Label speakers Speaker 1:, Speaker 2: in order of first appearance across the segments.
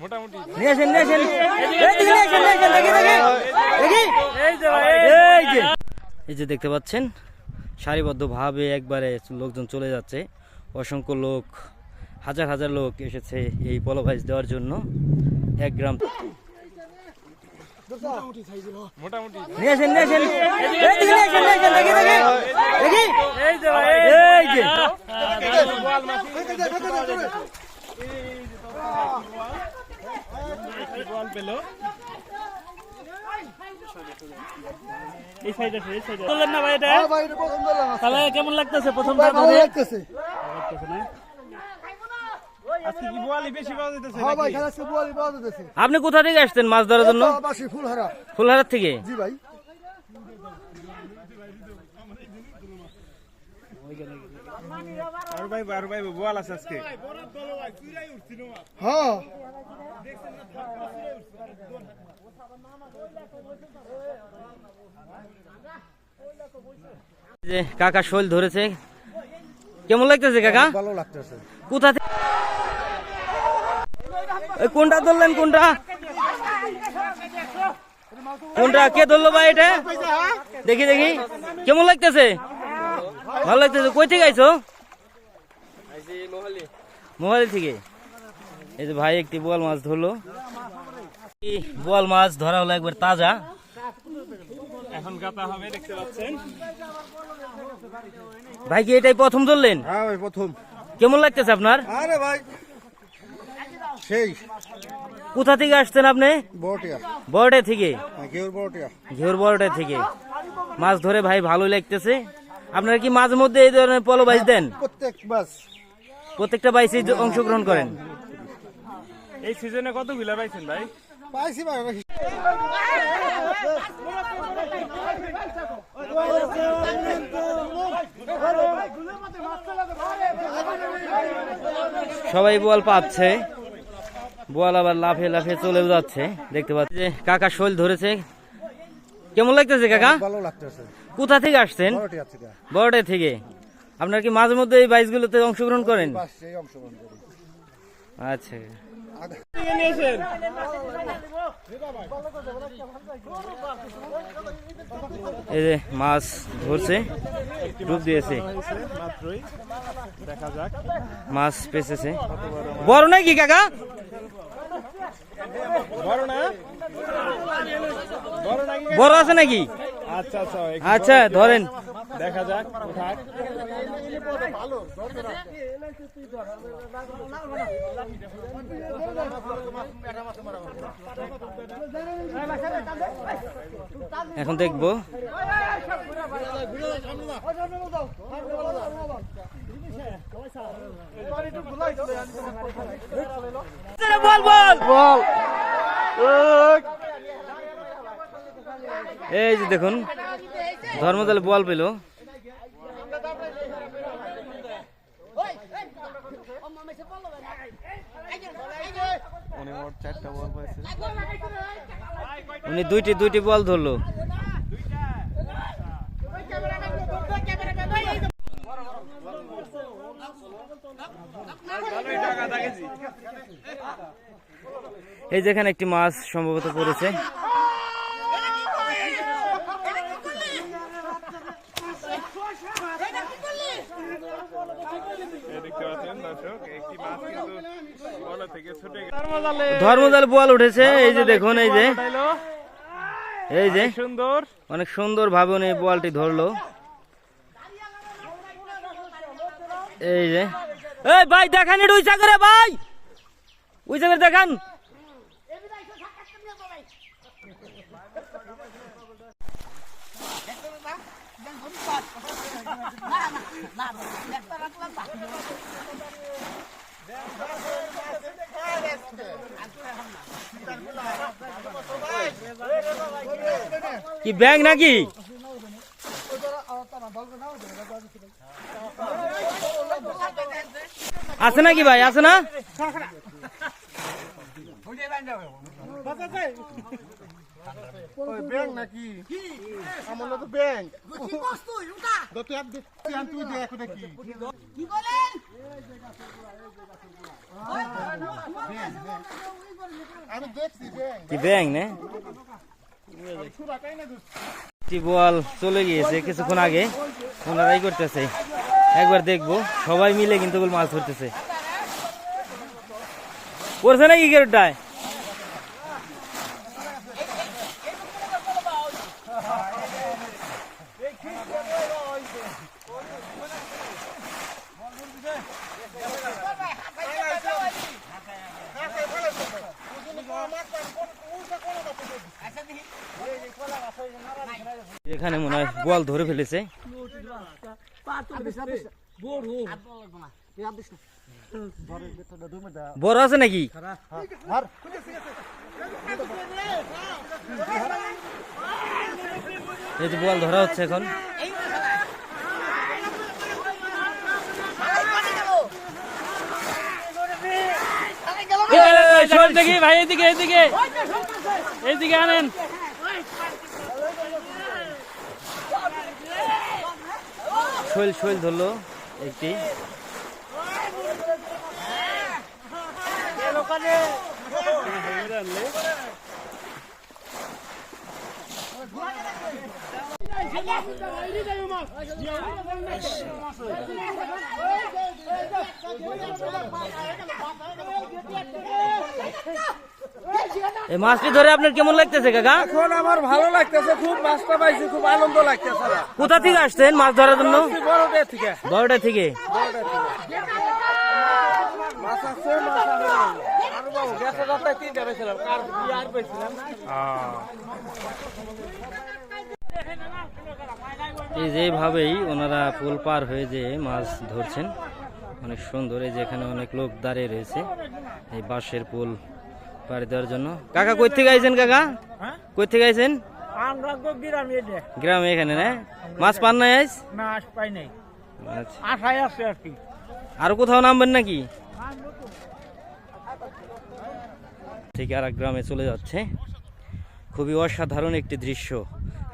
Speaker 1: মোটামুটি
Speaker 2: নিয়ে আসেন নিয়ে আসেন।
Speaker 1: এই যে
Speaker 2: দেখতে পাচ্ছেন সারিবদ্ধভাবে একবারে লোকজন চলে যাচ্ছে। অসংখ্য লোক হাজার হাজার লোক এসেছে এই পলভাইজ দেওয়ার জন্য। এক গ্রাম।
Speaker 1: মোটামুটি বল পেল এই সাইডে এই সাইডে বললেন না ভাই এটা?
Speaker 3: হ্যাঁ ভাই এটা প্রথম ধরলাম
Speaker 1: তাহলে কেমন লাগতেছে প্রথম
Speaker 3: ভাই ভালো লাগতেছে।
Speaker 1: আজকে কি বেশি পাওয়া যাইতেছে
Speaker 3: হ্যাঁ
Speaker 2: আপনি কোথা থেকে আসছেন মাছ ধরার জন্য?
Speaker 3: বাসি ফুলহারা।
Speaker 2: ফুলহারার থেকে?
Speaker 3: জি ভাই।
Speaker 1: আর ভাই আর ভাই বোয়াল আছে আজকে।
Speaker 3: হ্যাঁ
Speaker 2: যে কাকা শোল ধরেছে। কেমন লাগতেছে কাকা?
Speaker 3: ভালো লাগতেছে।
Speaker 2: কোথা থেকে? কোনটা ধরলেন কোনটা? কোনটা? কে ধরলো ভাই এটা? দেখি দেখি। কেমন লাগতেছে? ভালো লাগতেছে। কই থেকে আইছো? মোবাইল থেকে? এই যে ভাই একটি বোয়াল মাছ ধরলো। এই বোয়াল মাছ ধরা হলো একবার তাজা।
Speaker 1: এখন গাতা হবে দেখতে পাচ্ছেন।
Speaker 2: ভাই কি এটাই প্রথম ধরলেন?
Speaker 3: হ্যাঁ ভাই প্রথম।
Speaker 2: কেমন লাগতেছে আপনার?
Speaker 3: আরে ভাই সেই।
Speaker 2: কোথা থেকে আসছেন আপনি?
Speaker 3: বটিয়া
Speaker 2: থেকে?
Speaker 3: বটিয়া
Speaker 2: ঘেউর বড়ডে থেকে। মাছ ধরে ভাই ভালো লাগতেছে। আপনারা কি মাঝে মধ্যে এই ধরনের পলো বাইচ দেন
Speaker 3: প্রত্যেক বাস
Speaker 2: প্রত্যেকটা বাইসে অংশগ্রহণ করেন।
Speaker 1: এই সিজনে কতগুলা পাইছেন ভাই?
Speaker 3: পাইছি ভাই
Speaker 2: সবাই বল পাচ্ছে। বল আবার লাফে লাফে চলেও যাচ্ছে। দেখতে পাচ্ছি যে কাকা শোল ধরেছে। কেমন লাগতেছে কাকা?
Speaker 3: ভালো লাগতেছে।
Speaker 2: কোথা থেকে আসছেন? বড়ডে থেকে। আপনারা কি মাঝে মধ্যে এই বাইসগুলোতে অংশগ্রহণ করেন? আচ্ছা। এই যে মাছ ধরছে ডুব দিয়েছে। মাছ পেঁচেছে। বড় নাকি কাকা?
Speaker 1: বড়
Speaker 2: আছে নাকি?
Speaker 1: আচ্ছা আচ্ছা
Speaker 2: আচ্ছা ধরেন।
Speaker 1: দেখা যাক উঠাক
Speaker 2: এখন দেখব। এই যে দেখুন ধর্মদলে বল পেল। উনি দুইটি দুইটি বল ধরলো। এই যেখানে একটি মাছ সম্ভবত পড়েছে
Speaker 1: এই দেখতে
Speaker 2: ধর্মদল বল উঠেছে এই যে দেখুন এই যে। এই যে।
Speaker 1: সুন্দর।
Speaker 2: অনেক সুন্দর ভাবে উনি বলটি ধরলো। এই যে। এই ভাই দেখান এটা উইচা করে ভাই। উইচা করে দেখান। কি ব্যাগ নাকি? আছে নাকি ভাই? আছে না?
Speaker 3: ব্যাংক নাকি আমার তো ব্যাংক তুই দেখ ওটা কি আমি দেখছি ব্যাংক
Speaker 2: কি ব্যাং না? বল চলে গিয়েছে কিছুক্ষণ আগে ওনারাই করতেছে একবার দেখব সবাই মিলে কিন্তু মাছ ধরতেছে করছে নাকি কেরোটায় এখানে মনে হয় বল ধরে ফেলেছে। বড় আছে নাকি? এই যে বল ধরা হচ্ছে এখন। ভাই, এদিকে এদিকে। এদিকে আনেন শৈল শৈল ধরলো একটি এই মাছটি ধরে আপনার কেমন লাগতেছে কাকা?
Speaker 4: এখন আমার ভালো লাগতেছে খুব মাছটা পাইছি খুব আনন্দ লাগতেছে
Speaker 2: কোথা থেকে আসছেন মাছ ধরার জন্য?
Speaker 4: বড়দের থেকে।
Speaker 2: বড়টা থেকে?
Speaker 4: মাছ আছে মাছ আছে আর বাবু গেছে রাস্তায় তিনটা পেয়েছিলাম কার কি আর পেয়েছিলাম
Speaker 2: এই যে ওনারা পুল পার হয়ে যে মাছ ধরছেন অনেক সুন্দর। এই যে এখানে অনেক লোক দাঁড়িয়ে রয়েছে এই বাঁশের পুল। পাড়ি দেওয়ার জন্য। কাকা কই থেকে আইছেন কাকা? কই থেকে আইছেন?
Speaker 4: গ্রামে
Speaker 2: এখানে না? মাছ পান নাই আইস?
Speaker 4: আস পাই নাই।
Speaker 2: আচ্ছা।
Speaker 4: আশায় আছে আর কি।
Speaker 2: আর কোথাও নামবেন নাকি? থেকে আর গ্রামে চলে যাচ্ছে। খুবই অসাধারণ একটি দৃশ্য।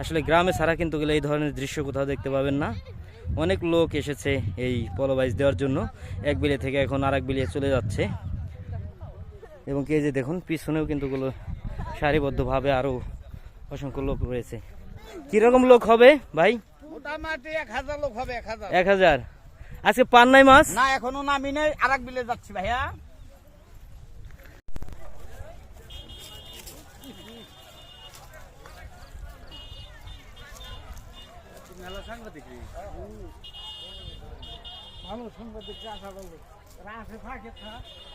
Speaker 2: আসলে গ্রামে ছাড়া কিন্তু গেলে এই ধরনের দৃশ্য কোথাও দেখতে পাবেন না। অনেক লোক এসেছে এই পলবাইজ দেওয়ার জন্য। এক বিলে থেকে এখন আর এক বিলে চলে যাচ্ছে। এবং কে যে দেখুন পিছনেও কিন্তু গুলো সারিবদ্ধভাবে আরও অসংখ্য লোক রয়েছে। কীরকম লোক হবে ভাই?
Speaker 4: মোটামুটি এক হাজার লোক হবে এক হাজার।
Speaker 2: এক হাজার। আজকে পান নাই মাছ?
Speaker 4: না এখনও নামি নেই আর এক বিলে যাচ্ছি ভাইয়া। ভালো সাংবাদিক থাকে।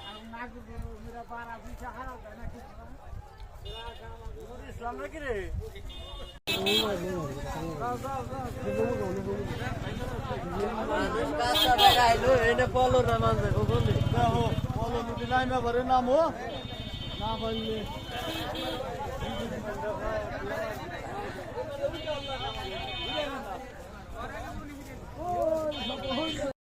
Speaker 4: নাম ও না
Speaker 3: বললে